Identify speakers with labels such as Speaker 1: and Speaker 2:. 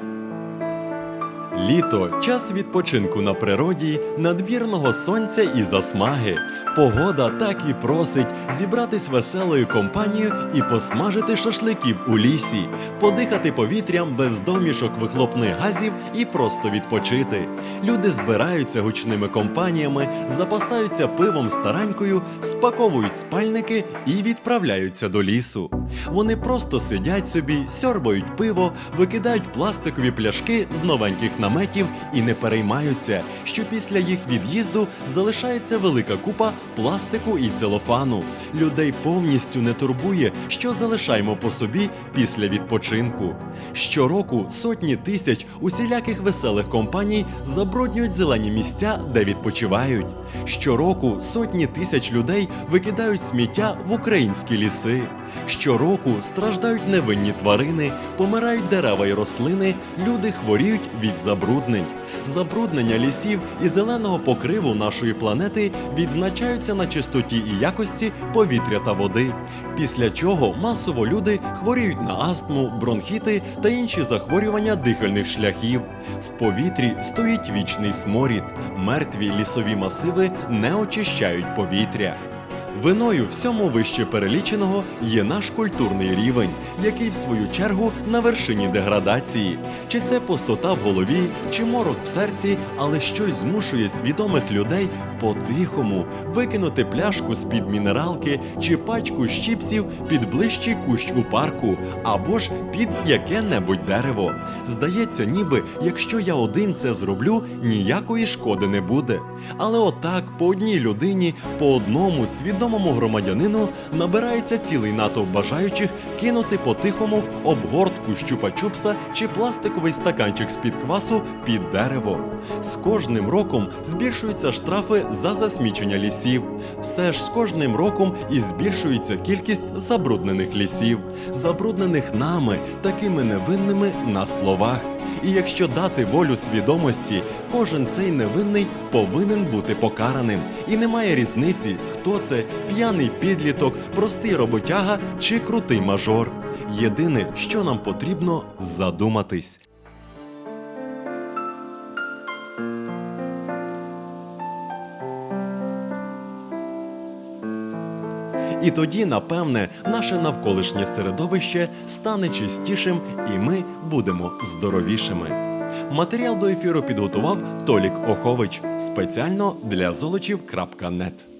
Speaker 1: you Літо час відпочинку на природі, надмірного сонця і засмаги. Погода так і просить зібратись веселою компанією і посмажити шашликів у лісі, подихати повітрям без домішок вихлопних газів і просто відпочити. Люди збираються гучними компаніями, запасаються пивом старанькою, спаковують спальники і відправляються до лісу. Вони просто сидять собі, сьорбають пиво, викидають пластикові пляшки з новеньких наметів і не переймаються, що після їх від'їзду залишається велика купа пластику і целофану. Людей повністю не турбує, що залишаємо по собі після відпочинку. Щороку сотні тисяч усіляких веселих компаній забруднюють зелені місця, де відпочивають. Щороку сотні тисяч людей викидають сміття в українські ліси. Щороку страждають невинні тварини, помирають дерева й рослини, люди хворіють від забруднень. Забруднення лісів і зеленого покриву нашої планети відзначаються на чистоті і якості повітря та води. Після чого масово люди хворіють на астму, бронхіти та інші захворювання дихальних шляхів. В повітрі стоїть вічний сморід. Мертві лісові масиви не очищають повітря. Виною всьому вище переліченого є наш культурний рівень, який в свою чергу на вершині деградації. Чи це пустота в голові, чи морок в серці, але щось змушує свідомих людей по-тихому викинути пляшку з-під мінералки чи пачку з чіпсів під ближчий кущ у парку, або ж під яке-небудь дерево. Здається, ніби якщо я один це зроблю, ніякої шкоди не буде. Але отак по одній людині, по одному свідомому громадянину набирається цілий натовп бажаючих кинути по-тихому обгортку щупа-чупса чи пластиковий стаканчик з-під квасу під дерево. З кожним роком збільшуються штрафи за засмічення лісів. Все ж з кожним роком і збільшується кількість забруднених лісів, забруднених нами, такими невинними на словах. І якщо дати волю свідомості, кожен цей невинний повинен бути покараним. І немає різниці, хто це п'яний підліток, простий роботяга чи крутий мажор. Єдине, що нам потрібно задуматись. І тоді, напевне, наше навколишнє середовище стане чистішим, і ми будемо здоровішими. Матеріал до ефіру підготував Толік Охович спеціально для золочів.нет.